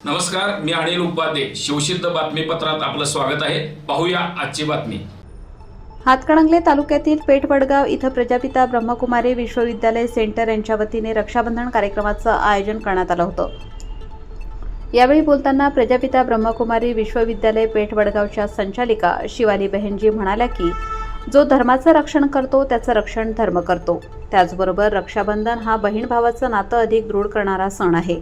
नमस्कार मी अनिल उपाध्ये. शिवसिद्ध बातमीपत्रात आपलं स्वागत आहे. पाहूया आजची बातमी. हातकणंगले तालुक्यातील पेठवडगाव इथं प्रजापिता ब्रह्मकुमारी विश्वविद्यालय सेंटर यांच्या वतीने रक्षाबंधन कार्यक्रमाचं आयोजन करण्यात आलं होतं. यावेळी बोलताना प्रजापिता ब्रह्मकुमारी विश्वविद्यालय पेठवडगावच्या संचालिका शिवाली बहेनजी म्हणाल्या की जो धर्माचं रक्षण करतो त्याचं रक्षण धर्म करतो. त्याचबरोबर रक्षाबंधन हा बहीण भावाचं नातं अधिक दृढ करणारा सण आहे.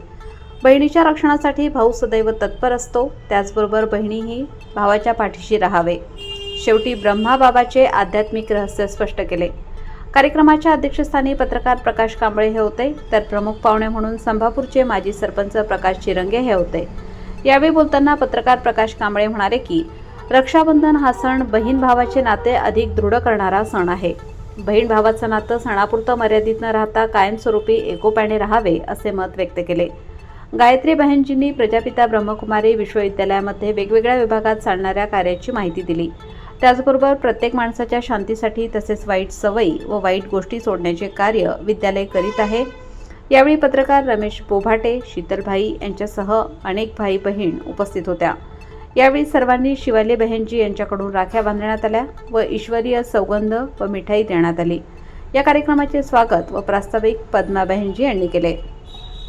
बहिणीच्या रक्षणासाठी भाऊ सदैव तत्पर असतो. त्याचबरोबर बहिणीही भावाच्या पाठीशी राहावे. शेवटी ब्रह्माबाबाचे आध्यात्मिक रहस्य स्पष्ट केले. कार्यक्रमाच्या अध्यक्षस्थानी पत्रकार प्रकाश कांबळे हे होते. तर प्रमुख पाहुणे म्हणून संभापूरचे माजी सरपंच प्रकाश चिरंगे हे होते. यावेळी बोलताना पत्रकार प्रकाश कांबळे म्हणाले की रक्षाबंधन हा सण बहीण भावाचे नाते अधिक दृढ करणारा सण आहे. बहीण भावाचं नातं सणापुरतं मर्यादित न राहता कायमस्वरूपी एकोप्याने राहावे असे मत व्यक्त केले. गायत्री बहनजींनी प्रजापिता ब्रह्मकुमारी विश्वविद्यालयामध्ये वेगवेगळ्या विभागात चालणाऱ्या कार्याची माहिती दिली. त्याचबरोबर प्रत्येक माणसाच्या शांतीसाठी तसेच वाईट सवयी व वाईट गोष्टी सोडण्याचे कार्य विद्यालय करीत आहे. यावेळी पत्रकार रमेश बोभाटे शीतलभाई यांच्यासह अनेक भाई बहीण उपस्थित होत्या. यावेळी सर्वांनी शिवाले बहेनजी यांच्याकडून राख्या बांधण्यात आल्या व ईश्वरीय सौगंध व मिठाई देण्यात आली. या कार्यक्रमाचे स्वागत व प्रास्ताविक पद्मा बहेनजी यांनी केले.